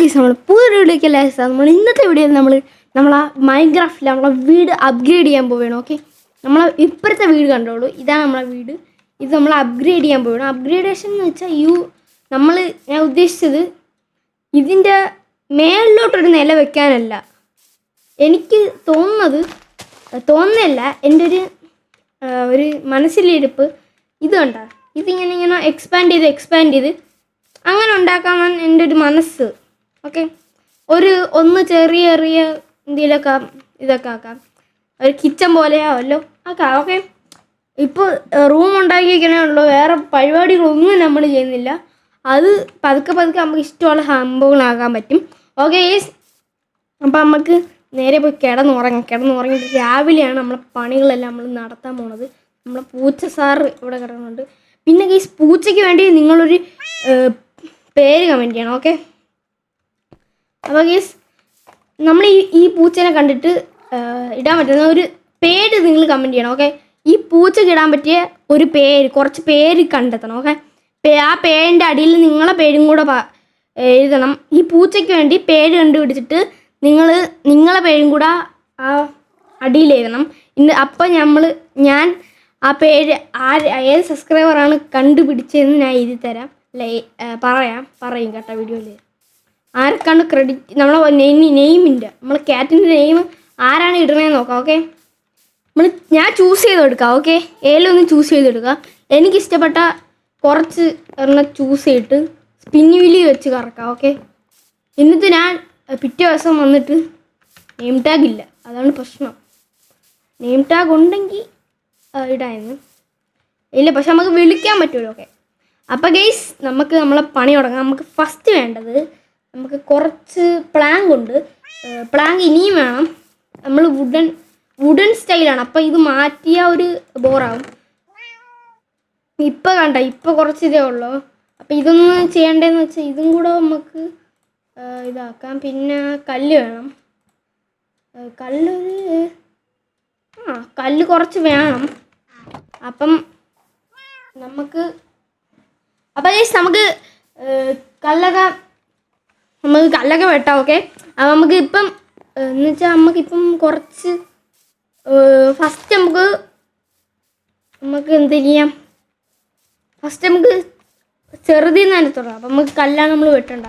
ഗീസ് നമ്മൾ പുതിയ വീഡിയോയ്ക്ക് എല്ലാവരും നമ്മൾ ഇന്നത്തെ വീഡിയോയിൽ നമ്മൾ നമ്മളാ മൈൻക്രാഫ്റ്റിൽ നമ്മളെ വീട് അപ്ഗ്രേഡ് ചെയ്യാൻ പോവുകയാണ് ഓക്കെ നമ്മൾ ഇപ്പോഴത്തെ വീട് കണ്ടോളൂ. ഇതാണ് നമ്മളെ വീട്. ഇത് നമ്മൾ അപ്ഗ്രേഡ് ചെയ്യാൻ പോവുകയാണ്. അപ്ഗ്രേഡേഷൻ എന്ന് വെച്ചാൽ യു നമ്മൾ ഞാൻ ഉദ്ദേശിച്ചത് ഇതിന്റെ മേളിലോട്ടൊരു നില വെക്കാനല്ല. എനിക്ക് തോന്നുന്നത് തോന്നുന്നില്ല എന്റെ ഒരു ഒരു മനസ്സിലിരിപ്പ് ഇത് കണ്ടോ. ഇതിങ്ങനെ ഇങ്ങനെ എക്സ്പാൻഡ് ചെയ്ത് എക്സ്പാൻഡ് ചെയ്ത് അങ്ങനെ ഉണ്ടാക്കാമെന്നാണ് എന്റെ ഒരു മനസ്സ്. ഓക്കെ. ഒരു ഒന്ന് ചെറിയ ചെറിയ എന്തെങ്കിലുമൊക്കെ ഇതൊക്കെ ആക്കാം. ഒരു കിച്ചൺ പോലെയാവല്ലോ ആക്കാം ഓക്കെ. ഇപ്പോൾ റൂം ഉണ്ടാക്കിയിരിക്കണേ ഉള്ളൂ. വേറെ പരിപാടികളൊന്നും നമ്മൾ ചെയ്യുന്നില്ല. അത് പതുക്കെ പതുക്കെ നമുക്ക് ഇഷ്ടമുള്ള സംഭവങ്ങളാകാൻ പറ്റും. ഓക്കെ അപ്പം നമുക്ക് നേരെ പോയി കിടന്നുറങ്ങാം. കിടന്നുറങ്ങിയിട്ട് രാവിലെയാണ് നമ്മളെ പണികളെല്ലാം നമ്മൾ നടത്താൻ പോണത്. നമ്മളെ പൂച്ച സാർ ഇവിടെ കിടക്കുന്നുണ്ട്. പിന്നെ ഈ പൂച്ചയ്ക്ക് വേണ്ടി നിങ്ങളൊരു പേര് കമന്റ് ചെയ്യണം ഓക്കെ. അപ്പോൾ ഗീസ് നമ്മൾ ഈ ഈ പൂച്ചനെ കണ്ടിട്ട് ഇടാൻ പറ്റുന്ന ഒരു പേര് നിങ്ങൾ കമന്റ് ചെയ്യണം ഓക്കെ ഈ പൂച്ചയ്ക്ക് ഇടാൻ പറ്റിയ ഒരു പേര് കുറച്ച് പേര് കണ്ടെത്തണം ഓക്കെ ആ പേരിന്റെ അടിയിൽ നിങ്ങളെ പേരും കൂടെ എഴുതണം. ഈ പൂച്ചയ്ക്ക് വേണ്ടി പേര് കണ്ടുപിടിച്ചിട്ട് നിങ്ങൾ നിങ്ങളെ പേരും കൂടെ ആ അടിയിൽ എഴുതണം. ഇന്ന് അപ്പം നമ്മൾ ഞാൻ ആ പേര് ആര് ഏത് സബ്സ്ക്രൈബറാണ് കണ്ടുപിടിച്ചതെന്ന് ഞാൻ എഴുതി തരാം. പറയാം പറയും കേട്ടോ വീഡിയോയിൽ ആർക്കാണ് ക്രെഡിറ്റ് നമ്മളെ നെയിം നെയിമിന്റെ നമ്മൾ ക്യാറ്റിന്റെ നെയിം ആരാണ് ഇടണേന്ന് നോക്കാം ഓക്കെ നമ്മൾ ഞാൻ ചൂസ് ചെയ്ത് കൊടുക്കാം ഓക്കെ ഏലൊന്ന് ചൂസ് ചെയ്തെടുക്കുക എനിക്ക് ഇഷ്ടപ്പെട്ട കുറച്ച് എണ്ണം ചൂസ് ചെയ്തിട്ട് സ്പിന്നി വിലി വെച്ച് കറക്കാം ഓക്കെ എന്നിട്ട് ഞാൻ പിറ്റേ ദിവസം വന്നിട്ട് നെയിം ടാഗ് ഇല്ല. അതാണ് പ്രശ്നം. നെയിം ടാഗ് ഉണ്ടെങ്കിൽ ഇടായിരുന്നു. ഇല്ല പക്ഷെ നമുക്ക് വിളിക്കാൻ പറ്റുമല്ലോ ഓക്കെ അപ്പോൾ ഗെയ്സ് നമുക്ക് നമ്മളെ പണി തുടങ്ങാം. നമുക്ക് ഫസ്റ്റ് വേണ്ടത് നമുക്ക് കുറച്ച് പ്ലാങ്ക് ഉണ്ട്. പ്ലാങ്ക് ഇനിയും വേണം. നമ്മൾ വുഡൻ വുഡൻ സ്റ്റൈലാണ് അപ്പം ഇത് മാറ്റിയ ഒരു ബോറാവും ഇപ്പം കണ്ട ഇപ്പം കുറച്ച് ഇതേ ഉള്ളൂ. അപ്പം ഇതൊന്ന് ചെയ്യേണ്ടതെന്ന് വെച്ചാൽ ഇതും കൂടെ നമുക്ക് ഇതാക്കാം. പിന്നെ കല്ല് വേണം. കല്ലൊരു ആ കല്ല് കുറച്ച് വേണം. അപ്പം നമുക്ക് അപ്പം നമുക്ക് കല്ലൊക്കെ നമുക്ക് കല്ലൊക്കെ വെട്ടാം ഓക്കെ അപ്പം നമുക്ക് ഇപ്പം എന്ന് വെച്ചാൽ നമുക്കിപ്പം കുറച്ച് ഫസ്റ്റ് നമുക്ക് നമുക്ക് എന്ത് ചെയ്യാം? ഫസ്റ്റ് നമുക്ക് ചെറുതിൽ നിന്ന് തന്നെ തുടങ്ങാം. അപ്പം നമുക്ക് കല്ലാണ് നമ്മൾ വെട്ടണ്ട.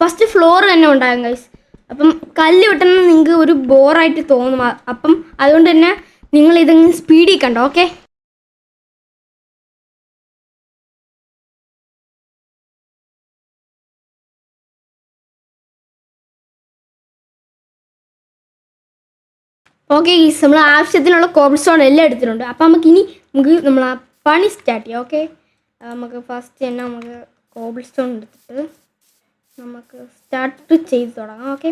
ഫസ്റ്റ് ഫ്ലോർ തന്നെ ഉണ്ടാകും ഗൈസ് അപ്പം കല്ല് വെട്ടുന്നത് നിങ്ങൾക്ക് ഒരു ബോറായിട്ട് തോന്നും. അപ്പം അതുകൊണ്ട് തന്നെ നിങ്ങൾ ഇതങ്ങ് സ്പീഡിൽ കണ്ടോ ഓക്കെ ഓക്കെ ഗീസ് നമ്മൾ ആവശ്യത്തിനുള്ള കോബിൾ സ്റ്റോൺ എല്ലാം എടുത്തിട്ടുണ്ട്. അപ്പം നമുക്ക് ഇനി നമുക്ക് നമ്മൾ ആ പണി സ്റ്റാർട്ട് ചെയ്യാം ഓക്കെ നമുക്ക് ഫസ്റ്റ് തന്നെ നമുക്ക് കോബിൾ സ്റ്റോൺ എടുത്തിട്ട് നമുക്ക് സ്റ്റാർട്ട് ചെയ്ത് തുടങ്ങാം ഓക്കെ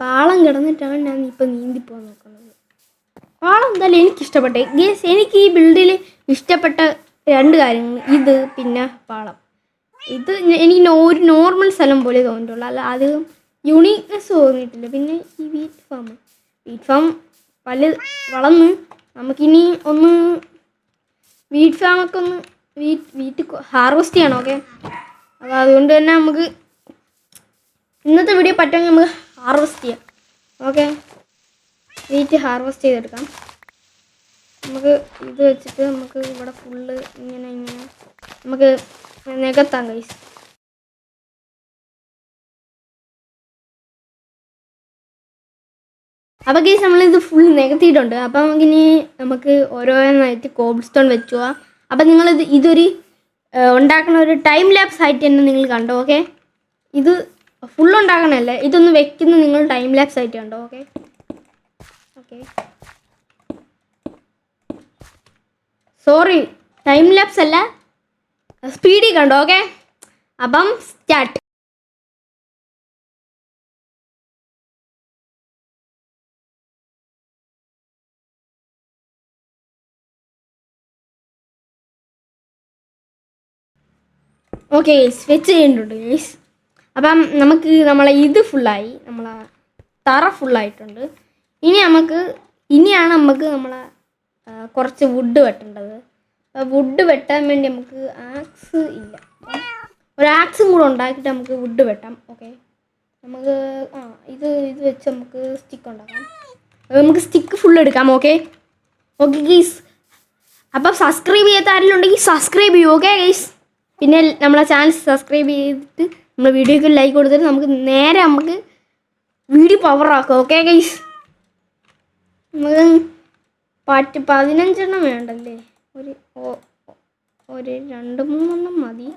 പാളം കിടന്നിട്ടാണ് ഞാൻ ഇപ്പോൾ നീന്തി പോകാൻ നോക്കുന്നത് പാളം എന്തായാലും എനിക്ക് ഇഷ്ടപ്പെട്ടെ. ഗേസ് എനിക്ക് ഈ ബിൽഡിൽ ഇഷ്ടപ്പെട്ട രണ്ട് കാര്യങ്ങൾ ഇത് പിന്നെ പാളം. ഇത് എനിക്ക് ഒരു നോർമൽ സ്ഥലം പോലെ തോന്നിയിട്ടുള്ളൂ. അല്ല അധികം യുണീക്നെസ് തോന്നിയിട്ടില്ല. പിന്നെ ഈ വീറ്റ് ഫാം വീറ്റ് ഫാം പല വളർന്ന് നമുക്കിനി ഒന്ന് വീറ്റ് ഫാമൊക്കെ ഒന്ന് വീറ്റ് വീറ്റ് ഹാർവെസ്റ്റ് ചെയ്യണം ഓക്കെ അപ്പോൾ അതുകൊണ്ട് തന്നെ നമുക്ക് ഇന്നത്തെ വീഡിയോ പറ്റുമെങ്കിൽ നമുക്ക് ഹാർവെസ്റ്റ് ചെയ്യാം ഓക്കെ വീറ്റ് ഹാർവെസ്റ്റ് ചെയ്തെടുക്കാം. നമുക്ക് ഇത് വെച്ചിട്ട് നമുക്ക് ഇവിടെ ഫുള്ള് ഇങ്ങനെ ഇങ്ങനെ നമുക്ക് നികത്താം കൈസ് അപ്പോൾ ഗൈസ് നമ്മളിത് ഫുൾ നികത്തിയിട്ടുണ്ട് അപ്പോൾ നമുക്കിനി നമുക്ക് ഓരോന്നായിട്ട് കോബിൾ സ്റ്റോൺ വെച്ചു പോവാം. അപ്പം നിങ്ങളിത് ഇതൊരു ഉണ്ടാക്കുന്ന ഒരു ടൈം ലാപ്സ് ആയിട്ട് തന്നെ നിങ്ങൾ കണ്ടോ ഓക്കെ ഇത് ഫുൾ ഉണ്ടാക്കണല്ലേ ഇതൊന്ന് വെക്കുന്ന നിങ്ങൾ ടൈം ലാപ്സ് ആയിട്ട് കണ്ടോ okay okay sorry time lapse അല്ല സ്പീഡിൽ കണ്ടോ ഓക്കെ അപ്പം സ്റ്റാർട്ട് ഓക്കെ ഗൈസ് വെച്ച് ഗേസ് അപ്പം നമുക്ക് നമ്മളെ ഇത് ഫുള്ളായി നമ്മളെ തറ ഫുള്ളായിട്ടുണ്ട് ഇനി നമുക്ക് ഇനിയാണ് നമുക്ക് നമ്മളെ കുറച്ച് വുഡ് വെട്ടേണ്ടത്. വുഡ് വെട്ടാൻ വേണ്ടി നമുക്ക് ആക്സ് ഇല്ല. ഒരു ആക്സും കൂടെ ഉണ്ടാക്കിയിട്ട് നമുക്ക് വുഡ് വെട്ടാം ഓക്കെ നമുക്ക് ആ ഇത് ഇത് വെച്ച് നമുക്ക് സ്റ്റിക്ക് ഉണ്ടാക്കാം. നമുക്ക് സ്റ്റിക്ക് ഫുൾ എടുക്കാം ഓക്കെ ഓക്കെ ഗീസ് അപ്പം സബ്സ്ക്രൈബ് ചെയ്യാത്ത ആരെങ്കിലും ഉണ്ടെങ്കിൽ സബ്സ്ക്രൈബ് ചെയ്യൂ ഓക്കെ ഗൈസ് പിന്നെ നമ്മളെ ചാനൽ സബ്സ്ക്രൈബ് ചെയ്തിട്ട് നമ്മൾ വീഡിയോക്ക് ലൈക്ക് കൊടുത്തിട്ട് നമുക്ക് നേരെ നമുക്ക് വീഡിയോ പവറാക്കാം ഓക്കെ ഗൈസ് നമുക്ക് പാറ്റ് പതിനഞ്ചെണ്ണം വേണ്ടല്ലേ? ഒരു ഒരു രണ്ട് മൂന്നെണ്ണം മതി.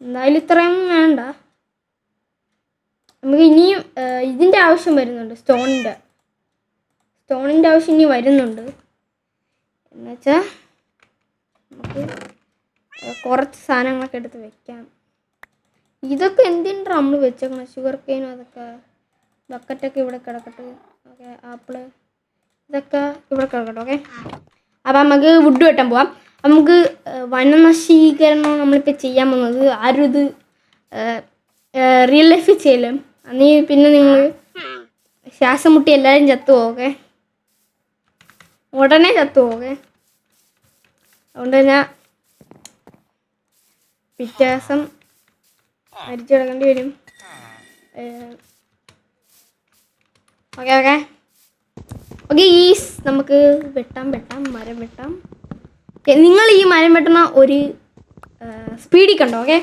എന്തായാലും ഇത്രയൊന്നും വേണ്ട. നമുക്ക് ഇനിയും ഇതിന്റെ ആവശ്യം വരുന്നുണ്ട് സ്റ്റോണിന്റെ സ്റ്റോണിന്റെ ആവശ്യം ഇനി വരുന്നുണ്ട്. എന്നുവെച്ചാൽ നമുക്ക് കുറച്ച് സാധനങ്ങളൊക്കെ എടുത്ത് വെക്കാം. ഇതൊക്കെ എന്തിനാണ് നമ്മൾ വെച്ചേക്കണം? ഷുഗർ കെയിനും അതൊക്കെ ബക്കറ്റൊക്കെ ഇവിടെ കിടക്കട്ടെ. ഓക്കെ ആപ്പിൾ ഇതൊക്കെ ഇവിടെ കിടക്കട്ടെ ഓക്കെ? അപ്പം നമുക്ക് വുഡ് വെട്ടാൻ പോവാം. നമുക്ക് വനനശീകരണം നമ്മളിപ്പോൾ ചെയ്യാൻ പോകുന്നത് ആരും ഇത് റിയൽ ലൈഫിൽ ചെയ്യലും അന്നീ പിന്നെ നിങ്ങൾ ശ്വാസം മുട്ടി എല്ലാവരും ചത്തു പോകെ ഉടനെ ചത്തു പോകെ അതുകൊണ്ട് തന്നെ പിറ്റേ ദിവസം മരിച്ചു കിടക്കേണ്ടി വരും. Okay okay. ഓക്കെ ഈസ് നമുക്ക് വെട്ടാം വെട്ടാം മരം വെട്ടാം. നിങ്ങൾ ഈ മരം വെട്ടുന്ന ഒരു സ്പീഡിൽ കണ്ടോ? ഓക്കെ.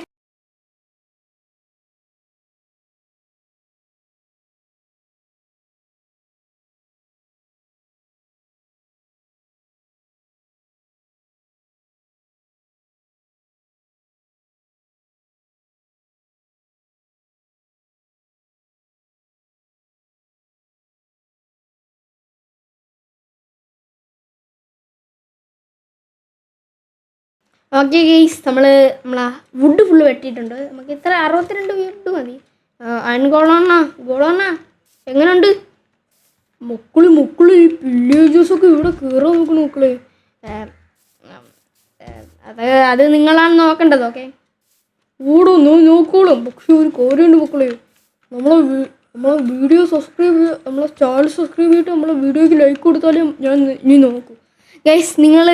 ഓക്കെ ഗെയ്സ് നമ്മൾ നമ്മളാ വുഡ് ഫുള്ള് വെട്ടിയിട്ടുണ്ട്. നമുക്ക് ഇത്ര അറുപത്തിരണ്ട് വുഡ് മതി. അയൺ ഗോളോണ്ണ എങ്ങനെയുണ്ട് മക്കൾ മക്കൾ ഈ വില്ലേജസൊക്കെ ഇവിടെ കയറാൻ നോക്കണ മക്കൾ. അത് അത് നിങ്ങളാണ് നോക്കേണ്ടത് ഓക്കെ? ഓടോ നോ നോക്കോളും. പക്ഷെ ഒരു കോരുണ്ട് മുക്കിൾ. നമ്മളെ നമ്മളെ വീഡിയോ സബ്സ്ക്രൈബ് ചെയ്ത് നമ്മളെ ചാനൽ സബ്സ്ക്രൈബ് ചെയ്തിട്ട് നമ്മളെ വീഡിയോയ്ക്ക് ലൈക്ക് കൊടുത്താലും ഞാൻ ഇനി നോക്കും. ഗൈസ് നിങ്ങൾ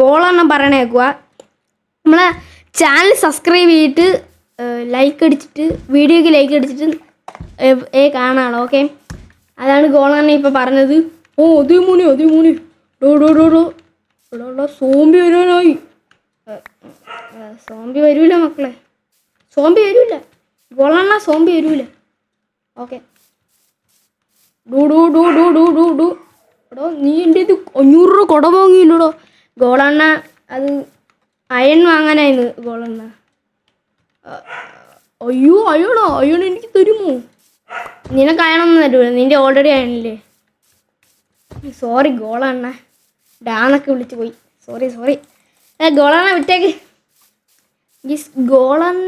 ഗോളെണ്ണം പറയണേക്കുക നമ്മളെ ചാനൽ സബ്സ്ക്രൈബ് ചെയ്തിട്ട് ലൈക്ക് അടിച്ചിട്ട് വീഡിയോക്ക് ലൈക്ക് അടിച്ചിട്ട് ഏ- കാണാണ് ഓക്കെ അതാണ് ഗോളാണ് ഇപ്പോൾ പറഞ്ഞത്. ഓ അതേ മോനെ അതേ മോനെ ഡോ ഡോ ഡോ ഡോ. ഡോ സോംബി ഏ, സോംബി വരൂല മക്കളെ. സോംബി വരൂല. ഗോളാണ സോംബി വരൂല. ഓക്കെ ഡോ ഡോ ഡോ ഡോ ഡോ ഡോ ഡോ. എടോ നീ എന്റെ ഇത് അഞ്ഞൂറ് രൂപ കുട വാങ്ങിയില്ലടോ. ഗോളണ്ണ അത് അയൺ വാങ്ങാനായിരുന്നു ഗോളെന്ന്. അയ്യോ അയണോ അയ്യോ എനിക്ക് തരുമോ? നിനക്ക് അയണൊന്നും തരൂല നിന്റെ ഓൾറെഡി അയണില്ലേ? സോറി ഗോളണ്ണ. ഡാന്നൊക്കെ വിളിച്ചു പോയി. സോറി സോറി ഗോളണ്ണ വിട്ടേക്ക്. ജിസ് ഗോളൻ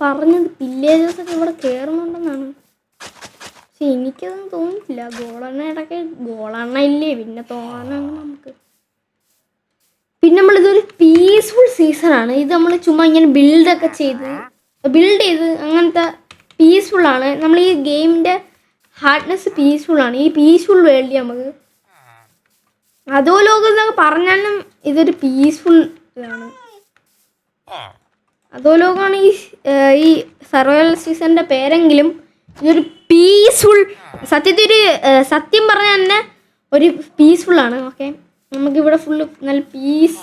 പറഞ്ഞത് വില്ലേജസ് ഒക്കെ ഇവിടെ കയറുന്നുണ്ടെന്നാണ് പക്ഷെ എനിക്കതൊന്നും തോന്നിയില്ല ഗോളെണ്ണ ഇടയ്ക്ക് ഗോളെണ്ണ ഇല്ലേ? പിന്നെ തോന്നാനാണ് നമുക്ക്. പിന്നെ നമ്മളിതൊരു പീസ്ഫുൾ ആണ്. ഇത് നമ്മൾ ചുമ്മാ ഇങ്ങനെ ബിൽഡൊക്കെ ചെയ്ത് ബിൽഡ് ചെയ്ത് അങ്ങനത്തെ പീസ്ഫുൾ ആണ്. നമ്മൾ ഈ ഗെയിമിന്റെ ഹാർഡ്നെസ് ആണ്. ഈ പീസ്ഫുൾ വേൾഡ് നമുക്ക് അതോ ലോകം എന്നൊക്കെ പറഞ്ഞാലും ഇതൊരു പീസ്ഫുൾ ഇതാണ്. അതോ ലോകമാണ് ഈ ഈ സർവൈവൽ സീസണിന്റെ പേരെങ്കിലും ഇതൊരു പീസ്ഫുൾ സത്യത്തിൽ ഒരു സത്യം പറഞ്ഞാൽ തന്നെ ഒരു പീസ്ഫുൾ ആണ്. ഓക്കെ നമുക്കിവിടെ ഫുള്ള് നല്ല പീസ്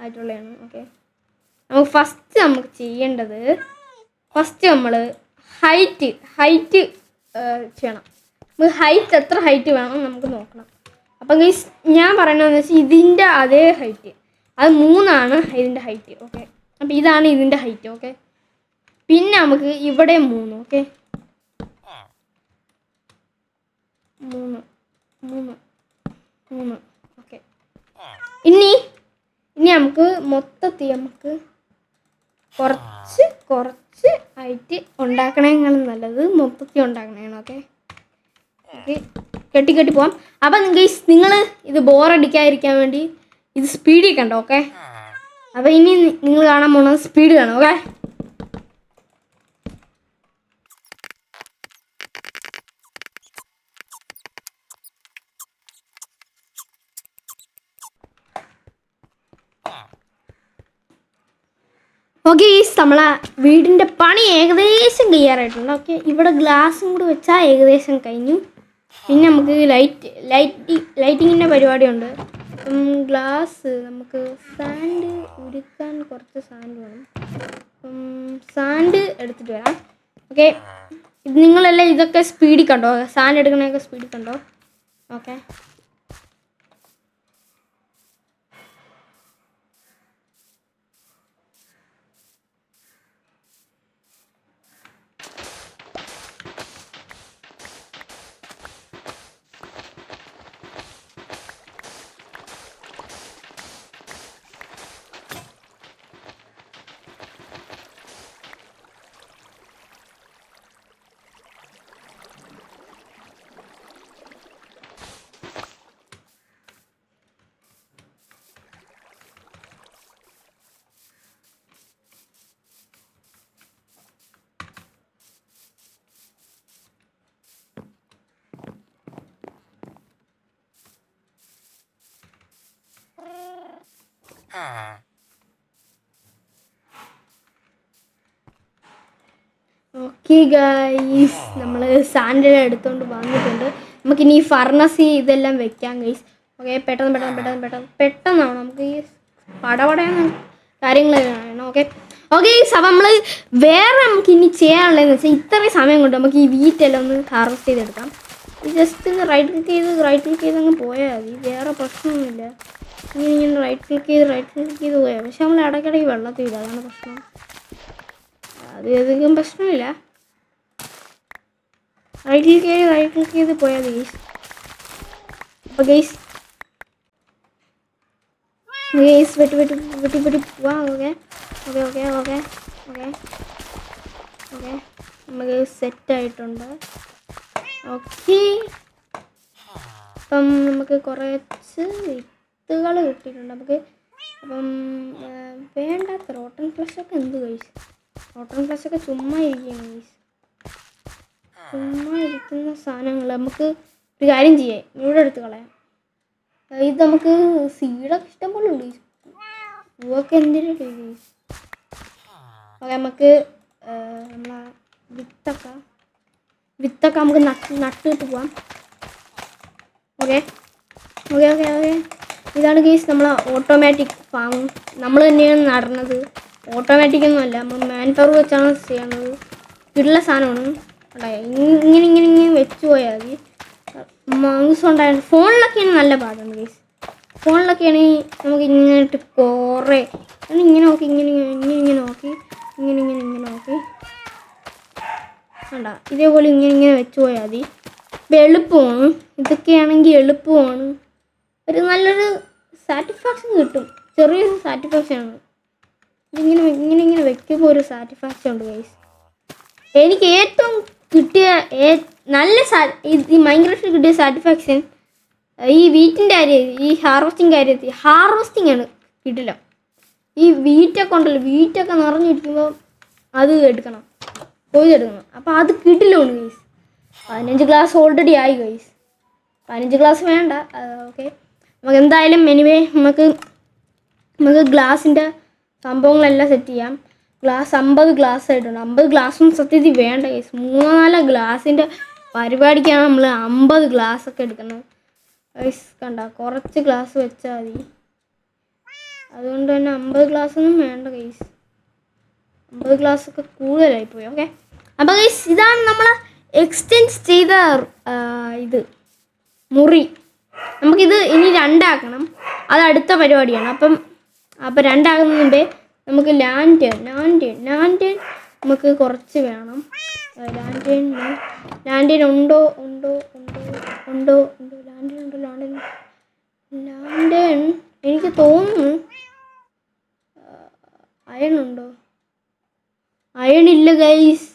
ആയിട്ടുള്ളതാണ് ഓക്കെ നമുക്ക് ഫസ്റ്റ് നമുക്ക് ചെയ്യേണ്ടത് ഫസ്റ്റ് നമ്മൾ ഹൈറ്റ് ഹൈറ്റ് ചെയ്യണം. നമുക്ക് ഹൈറ്റ് എത്ര ഹൈറ്റ് വേണം നമുക്ക് നോക്കണം. അപ്പം ഗൈസ് ഞാൻ പറയണതെന്ന് വെച്ചാൽ ഇതിന്റെ അതേ ഹൈറ്റ് അത് മൂന്നാണ് ഇതിന്റെ ഹൈറ്റ് ഓക്കെ അപ്പം ഇതാണ് ഇതിന്റെ ഹൈറ്റ് ഓക്കെ പിന്നെ നമുക്ക് ഇവിടെ മൂന്ന് ഓക്കെ മൂന്ന് മൂന്ന് മൂന്ന്. ഇനി ഇനി നമുക്ക് മൊത്തത്തിൽ നമുക്ക് കുറച്ച് കുറച്ച് ആയിട്ട് ഉണ്ടാക്കണേക്കാളും നല്ലത് മൊത്തത്തിൽ ഉണ്ടാക്കണേണ് ഓക്കെ ഓക്കെ കെട്ടി കെട്ടി പോവാം. അപ്പം ഗൈസ് നിങ്ങൾ ഇത് ബോറടിക്കാതിരിക്കാൻ വേണ്ടി ഇത് സ്പീഡിൽ കണ്ടോ ഓക്കെ അപ്പം ഇനി നിങ്ങൾ കാണാൻ പോണത് സ്പീഡ് കാണാം ഓക്കെ ഓക്കെ ഈ നമ്മളെ വീടിന്റെ പണി ഏകദേശം ക്ലിയർ ഓക്കെ ഇവിടെ ഗ്ലാസും കൂടി വെച്ചാൽ ഏകദേശം കഴിഞ്ഞു. പിന്നെ നമുക്ക് ലൈറ്റ് ലൈറ്റ് ലൈറ്റിങ്ങിന്റെ പരിപാടിയുണ്ട്. അപ്പം ഗ്ലാസ് നമുക്ക് സാൻഡ് ഉരുക്കാൻ കുറച്ച് സാൻഡ് വേണം. അപ്പം സാൻഡ് എടുത്തിട്ട് വരാം. ഓക്കെ നിങ്ങളെല്ലാം ഇതൊക്കെ സ്പീഡിൽ കണ്ടോ? സാൻഡ് എടുക്കണതൊക്കെ സ്പീഡിൽ കണ്ടോ? ഓക്കെ. ഓക്കെ ഗൈസ് നമ്മൾ സാൻഡ് എടുത്തുകൊണ്ട് വന്നിട്ടുണ്ട്. നമുക്കിനി ഫർണസി ഇതെല്ലാം വെക്കാം ഗൈസ് ഓക്കെ പെട്ടെന്ന് പെട്ടെന്ന് പെട്ടെന്ന് പെട്ടെന്ന്. പെട്ടെന്നാണ്? നമുക്ക് ഈ പടപടയെന്ന് കാര്യങ്ങൾ വേണം ഓക്കെ ഓക്കെ അപ്പം നമ്മൾ വേറെ നമുക്ക് ഇനി ചെയ്യാനുള്ളതെന്ന് വെച്ചാൽ ഇത്രയും സമയം കൊണ്ട് നമുക്ക് ഈ വീറ്റെല്ലാം ഒന്ന് ഹാർവസ്റ്റ് ചെയ്തെടുക്കാം. ജസ്റ്റ് ഒന്ന് റൈറ്റ് ക്ലിക്ക് ചെയ്ത് റൈറ്റ് ക്ലിക്ക് ചെയ്ത് അങ്ങ് പോയാൽ മതി. വേറെ പ്രശ്നമൊന്നുമില്ല. ഇങ്ങനെ ഇങ്ങനെ റൈറ്റ് ക്ലിക്ക് ചെയ്ത് റൈറ്റ് ക്ലിക്ക് ചെയ്ത് പോയാൽ പക്ഷെ നമ്മൾ ഇടയ്ക്കിടയ്ക്ക് വെള്ളത്തിൽ ഇല്ല അതാണ് പ്രശ്നം. അത് അധികം പ്രശ്നമില്ല. റൈറ്റ് ക്ലിക്ക് ചെയ്ത് റൈറ്റ് ക്ലിക്ക് ചെയ്ത് പോയാൽ മതി ഗൈസ് അപ്പോൾ ഗൈസ് ഗൈസ് വെട്ടി വെട്ടി വെട്ടി വെട്ടി പോവാം. Okay okay okay okay okay okay നമുക്ക് സെറ്റ് ആയിട്ടുണ്ട്. ഓക്കെ അപ്പം നമുക്ക് കുറച്ച് വിത്തുകൾ കിട്ടിയിട്ടുണ്ട്. നമുക്ക് അപ്പം വേണ്ടാത്ത റോട്ടൺ ഫ്ലഷ് ഒക്കെ എന്ത് കഴിച്ചു? റോട്ടൺ ഫ്ലഷ് ഒക്കെ ചുമ്മാ ഇരിക്കുകയാണ് ഗൈസ് ചുമ്മാ ഇരിക്കുന്ന സാധനങ്ങൾ. നമുക്ക് ഒരു കാര്യം ചെയ്യാം. ഇവിടെ എടുത്ത് കളയാം. ഇത് നമുക്ക് സീഡൊക്കെ ഇഷ്ടം പോലെ ഉണ്ട് പൂവൊക്കെ എന്തിനും ഗൈസ് ഓക്കെ നമുക്ക് നമ്മളെ വിത്തൊക്കെ വിത്തൊക്കെ നമുക്ക് നട്ട് നട്ടിട്ട് പോവാം. ഓക്കെ. Okay okay okay. ഇതാണ് കേസ് നമ്മൾ ഓട്ടോമാറ്റിക് ഫാം നമ്മൾ തന്നെയാണ് നടന്നത്. ഓട്ടോമാറ്റിക് ഒന്നുമല്ല നമ്മൾ മാൻ പവർ വെച്ചാണ് ചെയ്യുന്നത്. ഉള്ള സാധനമാണ്? ഇങ്ങനെ ഇങ്ങനെ ഇങ്ങനെ വെച്ച് പോയാൽ മതി. മൗസ് ഉണ്ടായ ഫോണിലൊക്കെയാണ് നല്ല പാടാണ് കേസ് ഫോണിലൊക്കെയാണെങ്കിൽ നമുക്ക് ഇങ്ങോട്ട് കുറേ. ഞാൻ ഇങ്ങനെ നോക്കി ഇങ്ങനെ ഇങ്ങനെ ഇങ്ങനെ ഇങ്ങനെ നോക്കി. ഇങ്ങനെ ഇങ്ങനെ ഇങ്ങനെ നോക്കി. വേണ്ട ഇതേപോലെ ഇങ്ങനെ ഇങ്ങനെ വെച്ച് പോയാൽ മതി. എളുപ്പമാണ്. ഇതൊക്കെയാണെങ്കിൽ എളുപ്പമാണ്. ഒരു നല്ലൊരു സാറ്റിസ്ഫാക്ഷൻ കിട്ടും. ചെറിയൊരു സാറ്റിസ്ഫാക്ഷൻ ആണ്. ഇതിങ്ങനെ ഇങ്ങനെ ഇങ്ങനെ വെക്കുമ്പോൾ ഒരു സാറ്റിസ്ഫാക്ഷൻ ഉണ്ട് ഗൈസ് എനിക്ക് ഏറ്റവും കിട്ടിയ നല്ല ഈ- മൈൻക്രാഫ്റ്റിൽ കിട്ടിയ സാറ്റിസ്ഫാക്ഷൻ ഈ വീറ്റിന്റെ കാര്യം ഈ ഹാർവസ്റ്റിംഗ് കാര്യത്തിൽ ഹാർവസ്റ്റിംഗ് ആണ് കിട്ടില്ല. ഈ വീറ്റൊക്കെ ഉണ്ടല്ലോ വീറ്റൊക്കെ നിറഞ്ഞിരിക്കുമ്പോൾ അത് എടുക്കണം. കൊയ്തെടുക്കണം അപ്പോൾ അത് കിട്ടില്ലാണ് ഗൈസ് പതിനഞ്ച് ഗ്ലാസ് ഓൾറെഡി ആയി ഗൈസ് പതിനഞ്ച് ഗ്ലാസ് വേണ്ട. ഓക്കെ നമുക്ക് എന്തായാലും എനിവേ നമുക്ക് നമുക്ക് ഗ്ലാസിന്റെ സംഭവങ്ങളെല്ലാം സെറ്റ് ചെയ്യാം. ഗ്ലാസ് അമ്പത് ഗ്ലാസ് ആയിട്ടുണ്ട്. അമ്പത് ഗ്ലാസ്സും സത്യത്തിൽ വേണ്ട കേസ് മൂന്നാൽ നാലോ ഗ്ലാസിന്റെ പരിപാടിക്കാണ് നമ്മൾ അമ്പത് ഗ്ലാസ് ഒക്കെ എടുക്കുന്നത്. ഐസ് കണ്ട കുറച്ച് ഗ്ലാസ് വെച്ചാൽ മതി. അതുകൊണ്ട് തന്നെ അമ്പത് ഗ്ലാസ് ഒന്നും വേണ്ട കേസ് അമ്പത് ഗ്ലാസ് ഒക്കെ കൂടുതലായി പോയി ഓക്കെ അപ്പോൾ ഗൈസ് ഇതാണ് നമ്മൾ എക്സ്റ്റെൻഡ് ചെയ്ത ഇത്. മുറി. നമുക്കിത് ഇനി രണ്ടാക്കണം. അത് അടുത്ത പരിപാടിയാണ്. അപ്പം അപ്പം രണ്ടാകുന്നതിന് മുമ്പേ നമുക്ക് ലാന്റേൺ ലാന്റേൺ ലാന്റേൺ നമുക്ക് കുറച്ച് വേണം. ലാന്റേൺ ലാന്റേൺ ഉണ്ടോ ഉണ്ടോ ഉണ്ടോ ഉണ്ടോ ഉണ്ടോ ലാന്റേൺ ഉണ്ടോ ലാന്റേൺ ലാന്റേൺ എനിക്ക് തോന്നുന്നു അയൺ ഉണ്ടോ? അയൺ ഇല്ല ഗൈസ്.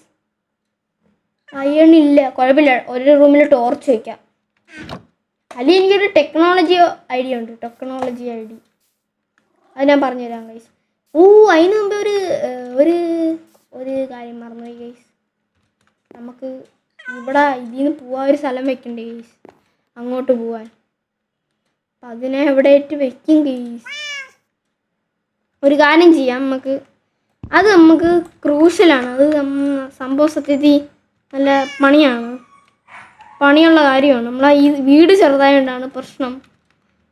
അയൺ ഇല്ല. കുഴപ്പമില്ല. ഒരു റൂമിൽ ടോർച്ച് വയ്ക്കാം അല്ലെങ്കിൽ എനിക്കൊരു ടെക്നോളജി ഐഡിയ ഉണ്ട്. ടെക്നോളജി ഐ ഡി അത് ഞാൻ പറഞ്ഞുതരാം ഗൈസ് ഓ അതിന് മുമ്പ് ഒരു ഒരു ഒരു കാര്യം മറന്നുപോയി ഗൈസ് നമുക്ക് ഇവിടെ ഇതിൽ നിന്ന് പോവാൻ ഒരു സ്ഥലം വെക്കണ്ടേ ഗൈസ് അങ്ങോട്ട് പോവാൻ. അപ്പം അതിനെ എവിടെയായിട്ട് വെക്കും ഗൈസ് ഒരു കാര്യം ചെയ്യാം നമുക്ക്. അത് നമുക്ക് ക്രൂഷ്യലാണ് അത് സംഭവ സത്യത്തി സത്യത്തിൽ നല്ല പണിയാണ്. പണിയുള്ള കാര്യമാണ്. നമ്മൾ ഈ വീട് ചെറുതായതുകൊണ്ടാണ് പ്രശ്നം.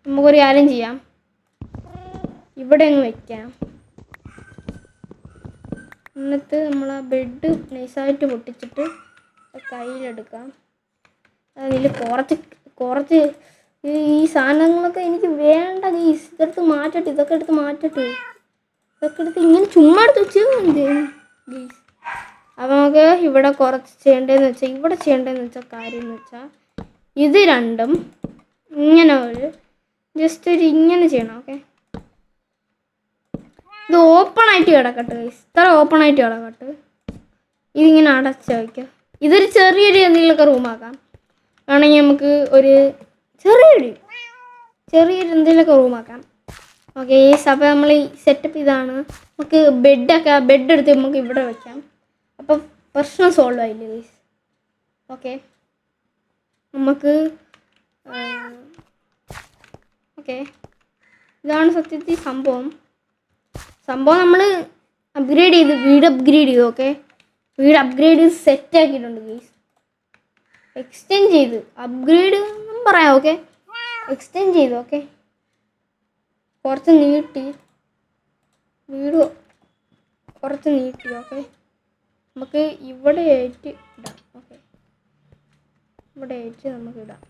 നമുക്കൊരു കാര്യം ചെയ്യാം. ഇവിടെ അങ്ങ് വെക്കാം. എന്നിട്ട് നമ്മൾ ആ ബെഡ് നൈസായിട്ട് പൊട്ടിച്ചിട്ട് കയ്യിലെടുക്കാം. അതിൽ കുറച്ച് കുറച്ച് ഈ ഈ സാധനങ്ങളൊക്കെ എനിക്ക് വേണ്ട. ഗീസ് ഇതെടുത്ത് മാറ്റട്ടെ ഇതൊക്കെ എടുത്ത് മാറ്റട്ടെ. ഇതൊക്കെ എടുത്ത് ഇങ്ങനെ ചുമ്മാ എടുത്ത് വെച്ച് ഗീസ്. നമുക്ക് ഇവിടെ കുറച്ച് ചെയ്യേണ്ടതെന്ന് വെച്ചാൽ ഇവിടെ ചെയ്യേണ്ടതെന്ന് വെച്ചാൽ കാര്യം എന്ന് വെച്ചാൽ ഇത് രണ്ടും ഇങ്ങനെ ഒരു ജസ്റ്റ് ഒരു ഇങ്ങനെ ചെയ്യണം ഓക്കെ ഇത് ഓപ്പൺ ആയിട്ട് കിടക്കട്ടെ. ഇത്ര ഓപ്പൺ ആയിട്ട് കിടക്കട്ടെ. ഇതിങ്ങനെ അടച്ച് വയ്ക്കുക ഇതൊരു ചെറിയൊരു എന്തെങ്കിലുമൊക്കെ റൂമാക്കാം വേണമെങ്കിൽ നമുക്ക് ഒരു ചെറിയൊരു ചെറിയൊരു എന്തെങ്കിലുമൊക്കെ റൂമാക്കാം ഓക്കെ ഈ സഭ നമ്മൾ ഈ സെറ്റപ്പ് ഇതാണ്. നമുക്ക് ബെഡൊക്കെ ബെഡ് എടുത്ത് നമുക്ക് ഇവിടെ വയ്ക്കാം അപ്പോൾ പ്രശ്നം സോൾവ് ആയില്ലേ ഗൈസ് ഓക്കെ നമുക്ക് ഓക്കെ ഇതാണ് സത്യത്തിൽ സംഭവം. സംഭവം നമ്മൾ അപ്ഗ്രേഡ് ചെയ്ത് വീട് അപ്ഗ്രേഡ് ചെയ്തു ഓക്കെ വീട് അപ്ഗ്രേഡ് ചെയ്ത് സെറ്റ് ആക്കിയിട്ടുണ്ട് ഗൈസ് എക്സ്റ്റെൻഡ് ചെയ്ത് അപ്ഗ്രേഡ് പറയാം ഓക്കെ എക്സ്റ്റെൻഡ് ചെയ്തു ഓക്കെ കുറച്ച് നീട്ടി വീട് കുറച്ച് നീട്ടി ഓക്കെ നമുക്ക് ഇവിടെ ആയിട്ട് ഇടാം. ഓക്കെ ഇവിടെ ആയിട്ട് നമുക്ക് ഇടാം.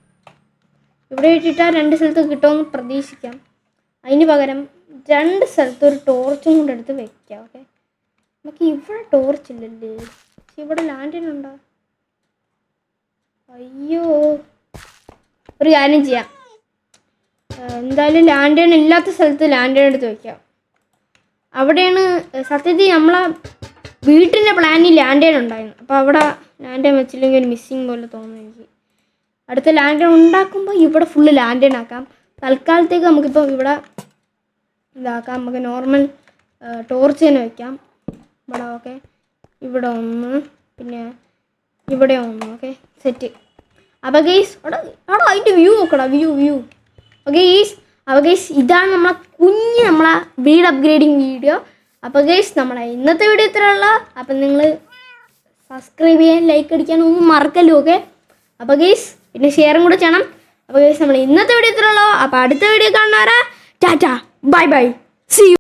ഇവിടെ ഇട്ടിട്ടാൽ രണ്ട് സ്ഥലത്ത് കിട്ടുമെന്ന് പ്രതീക്ഷിക്കാം. അതിന് പകരം രണ്ട് സ്ഥലത്ത് ഒരു ടോർച്ചും കൊണ്ട് എടുത്ത് വെക്കാം. ഓക്കെ നമുക്ക് ഇവിടെ ടോർച്ച് ഇല്ലല്ലേ? ഇവിടെ ലാൻഡിനുണ്ടോ അയ്യോ. ഒരു കാര്യം ചെയ്യാം. എന്തായാലും ലാൻഡേൺ ഇല്ലാത്ത സ്ഥലത്ത് ലാൻഡേൺ എടുത്ത് വെക്കാം. അവിടെയാണ് സത്യത്തിൽ നമ്മളെ വീട്ടിന്റെ പ്ലാനിൽ ലാൻഡേൺ ഉണ്ടായിരുന്നു. അപ്പോൾ അവിടെ ലാൻഡേൺ വെച്ചില്ലെങ്കിൽ ഒരു മിസ്സിങ് പോലെ തോന്നുന്നു എനിക്ക്. അടുത്ത ലാൻഡേൺ ഉണ്ടാക്കുമ്പോൾ ഇവിടെ ഫുള്ള് ലാൻഡേൺ ആക്കാം. തൽക്കാലത്തേക്ക് നമുക്കിപ്പോൾ ഇവിടെ ഇതാക്കാം. നമുക്ക് നോർമൽ ടോർച്ച് തന്നെ വയ്ക്കാം ഇവിടെ ഓക്കെ ഇവിടെ ഒന്ന് പിന്നെ ഇവിടെ ഒന്ന് ഓക്കെ സെറ്റ് അപ്പോൾ ഗെയ്സ് അവിടെ അവിടെ അതിന്റെ വ്യൂ നോക്കടാ വ്യൂ വ്യൂ ഓക്കെ ഗെയ്സ് അപ്പോൾ ഗെയ്സ് ഇതാണ് നമ്മളെ കുഞ്ഞ് നമ്മളെ വീട് അപ്ഗ്രേഡിങ് വീഡിയോ അപ്പോൾ ഗൈസ് നമ്മളെ ഇന്നത്തെ വീഡിയോ ഇത്രയുള്ള. അപ്പം നിങ്ങൾ സബ്സ്ക്രൈബ് ചെയ്യാൻ ലൈക്ക് അടിക്കാൻ ഒന്നും മറക്കല്ലോ ഓക്കെ അപ്പോൾ ഗൈസ് പിന്നെ ഷെയറും കൂടെ ചെയ്യണം. അപ്പോൾ ഗൈസ് നമ്മൾ ഇന്നത്തെ വീഡിയോ ഇത്രയുള്ളൂ. അപ്പോൾ അടുത്ത വീഡിയോ കാണുന്നവരാ ടാറ്റ ബൈ ബൈ സി